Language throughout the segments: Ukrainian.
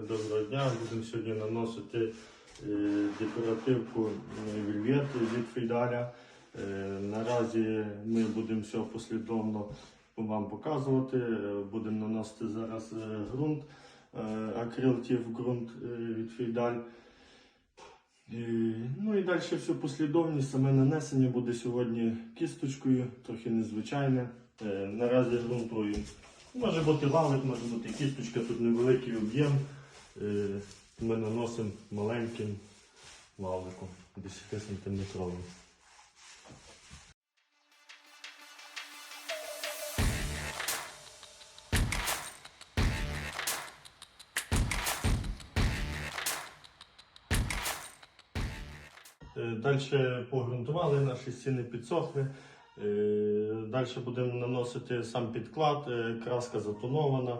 доброго дня. Будемо сьогодні наносити е, декоративку е, вельвет від Фейдаля. Е, Наразі ми будемо все послідовно вам показувати. Будемо наносити зараз ґрунт, акрилтів ґрунт від Фейдаль. Ну і далі всю послідовність. Саме нанесення буде сьогодні кісточкою, трохи незвичайне. Наразі ґрунтую. Може бути валик, може бути кісточка, тут невеликий об'єм. Е, Ми наносимо маленьким валиком 10 сантиметровим. Далі погрунтували, наші стіни підсохли. Далі будемо наносити сам підклад, Е, краска затонована е,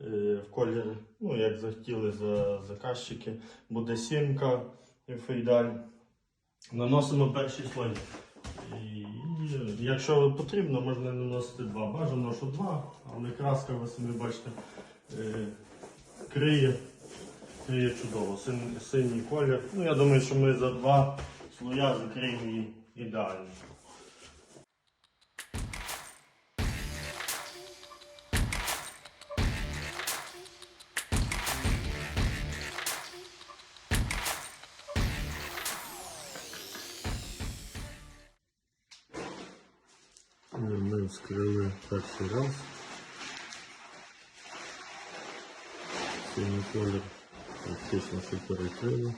в колір, ну як захотіли за заказчики. Буде сімка фейдаль. Наносимо перший слой. Якщо потрібно, можна наносити два. Бажано, що два, але краска, ви самі бачите, е, криє, криє чудово. Син, синій колір. Ну, я думаю, що ми за два слоя закриємо її ідеально. Ми вскрили перший раз. Синій колір практично все перекрили.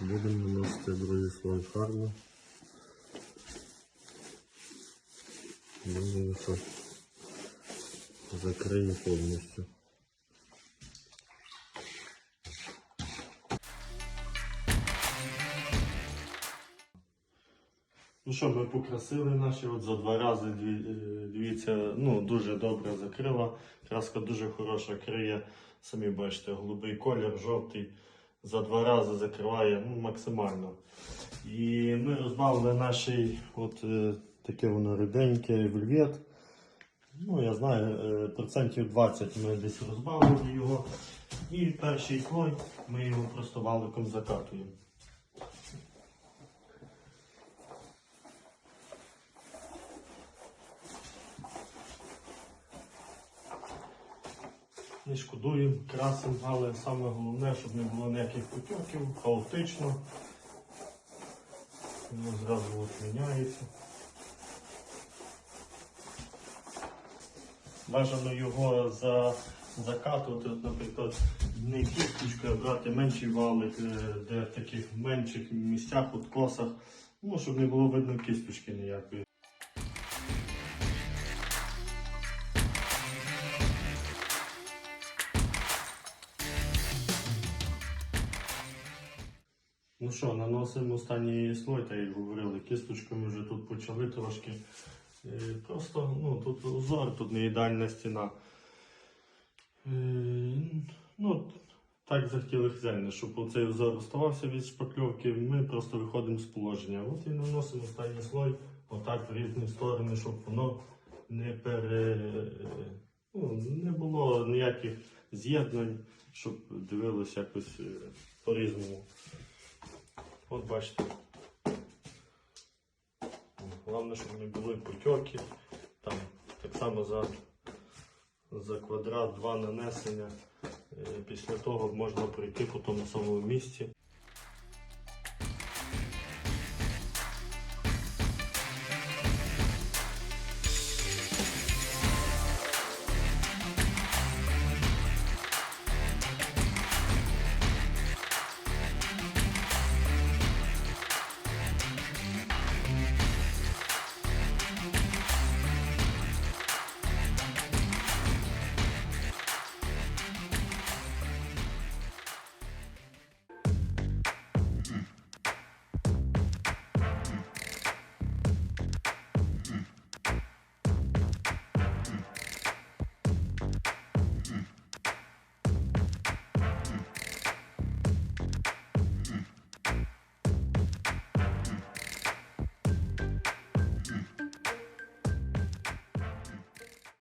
Будемо наносити другий слой фарби. Думаю, що закриє повністю. Ну що, ми покрасили наші от за два рази. е, Дивіться, ну дуже добре закрила. Краска дуже хороша криє. Самі бачите, голубий колір, жовтий. За два рази закриває ну, максимально. І ми розбавили наш от е, таке воно ріденьке вельвет. Ну, я знаю, е, процентів 20 ми десь розбавили його. І перший слой ми його просто валиком закатуємо. Не шкодуємо, красимо, але саме головне, щоб не було ніяких потьоків, хаотично. Воно зразу от міняється. Бажано його за, закатувати, наприклад, не кісточкою, брати менший валик, де в таких менших місцях, откосах, ну, щоб не було видно кісточки ніякої. Ну що, наносимо останній слой, та як говорили, кісточками вже тут почали трошки. Е, Просто ну, тут узор, тут не ідеальна стіна. Е, Ну, так захотіли хазяїни, щоб цей узор оставався від шпакльовки, ми просто виходимо з положення. От і наносимо останній слой отак в різні сторони, щоб воно не пере... ну, не було ніяких з'єднань, щоб дивилось якось е, по-різному. От бачите. Головне, щоб не були потьоки. Там так само за, за квадрат два нанесення. Е, Після того можна пройти по тому самому місці.